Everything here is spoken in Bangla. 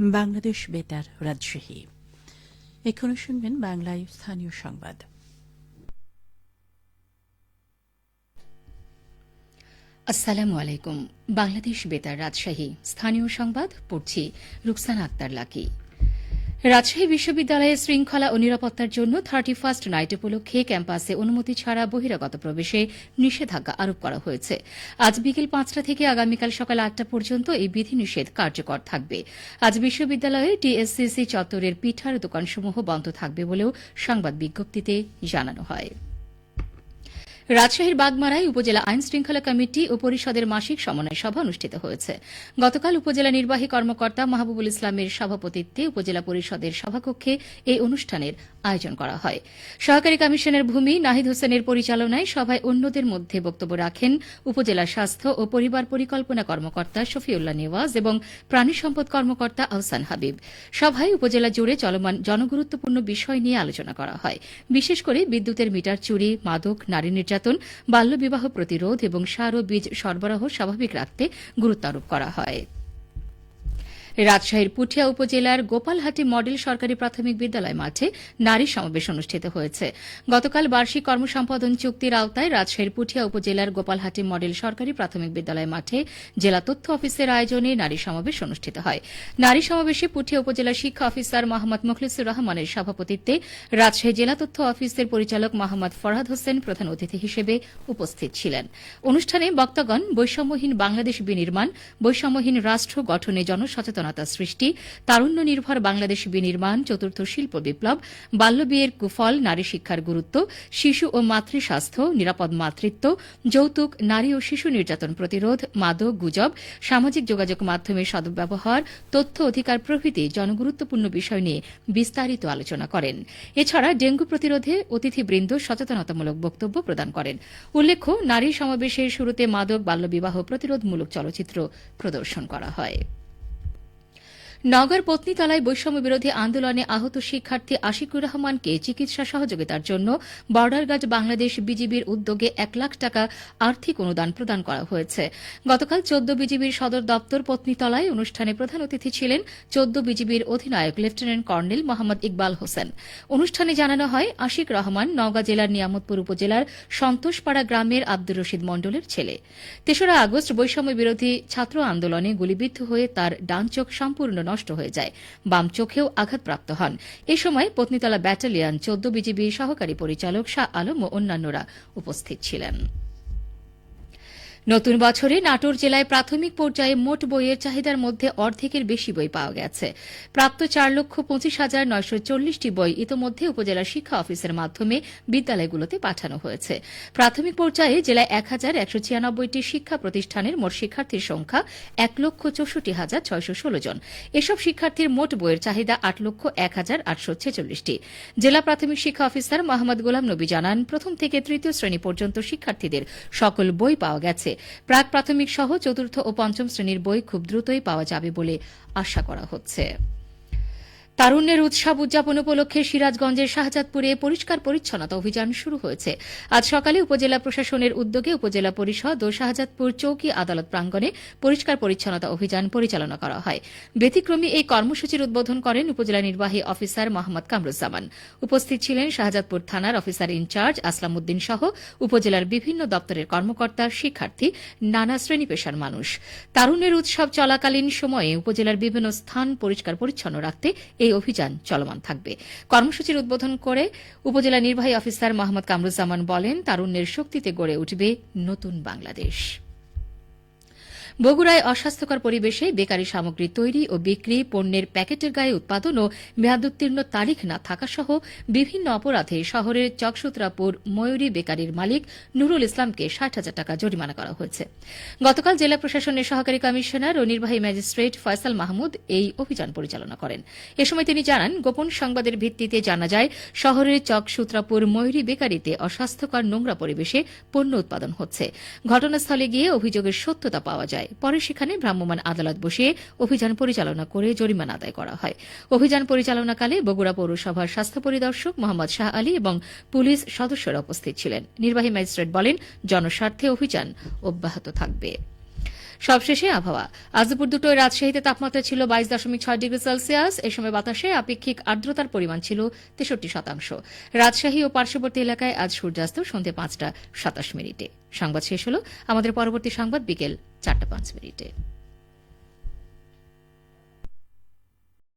বাংলাদেশ বেতার রাজশাহী। এখনও শুনবেন বাংলায় স্থানীয় সংবাদ। আসসালামু আলাইকুম। বাংলাদেশ বেতার রাজশাহী। স্থানীয় সংবাদ, পড়ছি রুকসানা আক্তার লাকি। রাজশাহী বিশ্ববিদ্যালয়ের শৃঙ্খলা ও নিরাপত্তার জন্য থার্টি ফার্স্ট নাইট উপলক্ষে ক্যাম্পাসে অনুমতি ছাড়া বহিরাগত প্রবেশে নিষেধাজ্ঞা আরোপ করা হয়েছে। আজ বিকেল পাঁচটা থেকে আগামীকাল সকাল আটটা পর্যন্ত এই বিধিনিষেধ কার্যকর থাকবে। আজ বিশ্ববিদ্যালয়ে টিএসসিসি চত্বরের পিঠার দোকানসমূহ বন্ধ থাকবে বলেও সংবাদ বিজ্ঞপ্তিতে জানানো হয়। রাজশাহীর বাগমারায় উপজেলা আইন শৃঙ্খলা কমিটি ও পরিষদের মাসিক সমন্বয় সভা অনুষ্ঠিত হয়েছে। গতকাল উপজেলা নির্বাহী কর্মকর্তা মাহবুবুল ইসলামের সভাপতিত্বে উপজেলা পরিষদের সভাকক্ষে এই অনুষ্ঠানের আয়োজন করা হয়। সহকারী কমিশনের ভূমি নাহিদ হোসেনের পরিচালনায় সভায় অন্যদের মধ্যে বক্তব্য রাখেন উপজেলা স্বাস্থ্য ও পরিবার পরিকল্পনা কর্মকর্তা শফিউল্লাহ নেওয়াজ এবং প্রাণী সম্পদ কর্মকর্তা আহসান হাবিব। সভায় উপজেলা জুড়ে চলমান জনগুরুত্বপূর্ণ বিষয় নিয়ে আলোচনা করা হয়। বিশেষ করে বিদ্যুতের মিটার চুরি, মাদক, নারী নির্যাতন বাল্যবিবাহ প্রতিরোধ এবং সার ও বীজ সরবরাহ স্বাভাবিক রাখতে গুরুত্ব আরোপ করা হয়। রাজশাহীর পুঠিয়া উপজেলার গোপালহাটি মডেল সরকারি প্রাথমিক বিদ্যালয় মাঠে নারী সমাবেশ অনুষ্ঠিত হয়েছে। গতকাল বার্ষিক কর্মসম্পাদন চুক্তির আওতায় রাজশাহীর পুঠিয়া উপজেলার গোপালহাটি মডেল সরকারি প্রাথমিক বিদ্যালয় মাঠে জেলা তথ্য অফিসের আয়োজনে নারী সমাবেশ অনুষ্ঠিত হয়। নারী সমাবেশে পুঠিয়া উপজেলা শিক্ষা অফিসার মোহাম্মদ মুখলিসুর রহমানের সভাপতিত্বে রাজশাহী জেলা তথ্য অফিসের পরিচালক মোহাম্মদ ফরহাদ হোসেন প্রধান অতিথি হিসেবে উপস্থিত ছিলেন। অনুষ্ঠানে বক্তাগণ বৈষম্যহীন বাংলাদেশ বিনির্মাণ, বৈষম্যহীন রাষ্ট্র গঠনে জনসচেতনতা সৃষ্টি তারুণ্য নির্ভর বাংলাদেশ বিনির্মাণ, চতুর্থ শিল্প বিপ্লব বাল্যবিয়ের কুফল, নারী শিক্ষার গুরুত্ব, শিশু ও মাতৃ স্বাস্থ্য নিরাপদ মাতৃত্ব, যৌতুক, নারী ও শিশু নির্যাতন প্রতিরোধ, মাদক গুজব, সামাজিক যোগাযোগ মাধ্যমের সদ্ব্যবহার, তথ্য অধিকার প্রভৃতি জনগুরুত্বপূর্ণ বিষয় নিয়ে বিস্তারিত আলোচনা করেন। এছাড়া ডেঙ্গু প্রতিরোধে অতিথিবৃন্দ সচেতনতামূলক বক্তব্য প্রদান করেন। উল্লেখ্য, নারী সমাবেশের শুরুতে মাদক বাল্যবিবাহ প্রতিরোধমূলক চলচ্চিত্র প্রদর্শন করা হয়। নগর পত্নীতলায় বৈষম্য বিরোধী আন্দোলনে আহত শিক্ষার্থী আশিকুর রহমানকে চিকিৎসা সহযোগিতার জন্য বর্ডার বাংলাদেশ বিজিবির উদ্যোগে এক লাখ টাকা আর্থিক অনুদান প্রদান করা হয়েছে। গতকাল চোদ্দ বিজিবির সদর দপ্তর পত্নীতলায় অনুষ্ঠানে প্রধান অতিথি ছিলেন চোদ্দ বিজিবির অধিনায়ক লেফটেন্যান্ট কর্নেল মোহাম্মদ ইকবাল হোসেন। অনুষ্ঠানে জানানো হয়, আশিক রহমান নওগাঁ জেলার নিয়ামতপুর উপজেলার সন্তোষপাড়া গ্রামের আব্দুর রশিদ মণ্ডলের ছেলে। তেসরা আগস্ট বৈষম্য বিরোধী ছাত্র আন্দোলনে গুলিবিদ্ধ হয়ে তার ডান চোখ সম্পূর্ণ নষ্ট হয়ে যায়। বাম চোখেও আঘাতপ্রাপ্ত হন। এ সময় পত্নীতলা ব্যাটালিয়ন চোদ্দ বিজিবি সহকারী পরিচালক শাহ আলম ও অন্যান্যরা উপস্থিত ছিলেন। নতুন বছরে নাটোর জেলায় প্রাথমিক পর্যায়ে মোট বইয়ের চাহিদার মধ্যে অর্ধেকের বেশি বই পাওয়া গেছে। প্রাপ্ত চার লক্ষ পঁচিশ হাজার নয়শো চল্লিশটি বই ইতোমধ্যে উপজেলা শিক্ষা অফিসের মাধ্যমে বিদ্যালয়গুলোতে পাঠানো হয়েছে। প্রাথমিক পর্যায়ে জেলায় এক হাজার একশো ছিয়ানব্বইটি শিক্ষা প্রতিষ্ঠানের মোট শিক্ষার্থীর সংখ্যা এক লক্ষ চৌষট্টি হাজার ছয়শো ষোলো জন। এসব শিক্ষার্থীর মোট বইয়ের চাহিদা আট লক্ষ এক হাজার আটশো ছেচল্লিশটি। জেলা প্রাথমিক শিক্ষা অফিসার মোহাম্মদ গোলাম নবী জানান, প্রথম থেকে তৃতীয় শ্রেণি পর্যন্ত শিক্ষার্থীদের সকল বই পাওয়া গেছে। প্রাক প্রাথমিক সহ চতুর্থ ও পঞ্চম শ্রেণির বই খুব দ্রুতই পাওয়া যাবে বলে আশা করা হচ্ছে। তারুণ্যের উৎসব উদযাপন উপলক্ষে সিরাজগঞ্জের শাহজাদপুরে পরিষ্কার পরিচ্ছন্নতা অভিযান শুরু হয়েছে। আজ সকালে উপজেলা প্রশাসনের উদ্যোগে উপজেলা পরিষদ ও শাহজাদপুর চৌকি আদালত প্রাঙ্গণে পরিষ্কার পরিচ্ছন্নতা অভিযান পরিচালনা করা হয়। ব্যতিক্রমী এই কর্মসূচির উদ্বোধন করেন উপজেলা নির্বাহী অফিসার মোহাম্মদ কামরুজ্জামান। উপস্থিত ছিলেন শাহজাদপুর থানার অফিসার ইনচার্জ আসলাম উদ্দিন সহ উপজেলার বিভিন্ন দপ্তরের কর্মকর্তা, শিক্ষার্থী, নানা শ্রেণি পেশার মানুষ। তারুণ্যের উৎসব চলাকালীন সময়ে উপজেলার বিভিন্ন স্থান পরিষ্কার পরিচ্ছন্ন রাখতে এই অভিযান চলমান থাকবে। কর্মসূচির উদ্বোধন করে উপজেলা নির্বাহী অফিসার মোহাম্মদ কামরুজ্জামান বলেন, তারুণ্যের শক্তিতে গড়ে উঠবে নতুন বাংলাদেশ। বগুড়ায় অস্বাস্থ্যকর পরিবেশে বেকারি সামগ্রী তৈরি ও বিক্রি, পণ্যের প্যাকেটের গায়ে উৎপাদন ও মেয়াদোত্তীর্ণ তারিখ না থাকা সহ বিভিন্ন অপরাধে শহরের চকসুত্রাপুর ময়ূরী বেকারির মালিক নুরুল ইসলামকে ষাট হাজার টাকা জরিমানা করা হয়েছে। গতকাল জেলা প্রশাসনের সহকারী কমিশনার ও নির্বাহী ম্যাজিস্ট্রেট ফয়সাল মাহমুদ এই অভিযান পরিচালনা করেন। এ সময় তিনি জানান, গোপন সংবাদের ভিত্তিতে জানা যায়, শহরের চকসুত্রাপুর ময়ূরী বেকারিতে অস্বাস্থ্যকর নোংরা পরিবেশে পণ্য উৎপাদন হচ্ছে। ঘটনাস্থলে গিয়ে অভিযোগের সত্যতা পাওয়া যায়। পরে সেখানে ভ্রাম্যমাণ আদালত বসিয়ে অভিযান পরিচালনা করে জরিমানা আদায় করা হয়। অভিযান পরিচালনাকালে বগুড়া পৌরসভার স্বাস্থ্য পরিদর্শক মোহাম্মদ শাহ আলী এবং পুলিশ সদস্যরা উপস্থিত ছিলেন। নির্বাহী ম্যাজিস্ট্রেট বলেন, জনস্বার্থে অভিযান অব্যাহত থাকবে। সবশেষে আবহাওয়া। আজ দুপুর দুটোয় রাজশাহীতে তাপমাত্রা ছিল বাইশ দশমিক ছয় ডিগ্রি সেলসিয়াস। এ সময় বাতাসে আপেক্ষিক আর্দ্রতার পরিমাণ ছিল তেষট্টি শতাংশ। রাজশাহী ও পার্শ্ববর্তী এলাকায় আজ সূর্যাস্ত সন্ধ্যে পাঁচটা সাতাশ মিনিটে। সংবাদ শেষ হল আমাদের পরবর্তী সংবাদ বিকেল চারটা পাঁচ মিনিটে।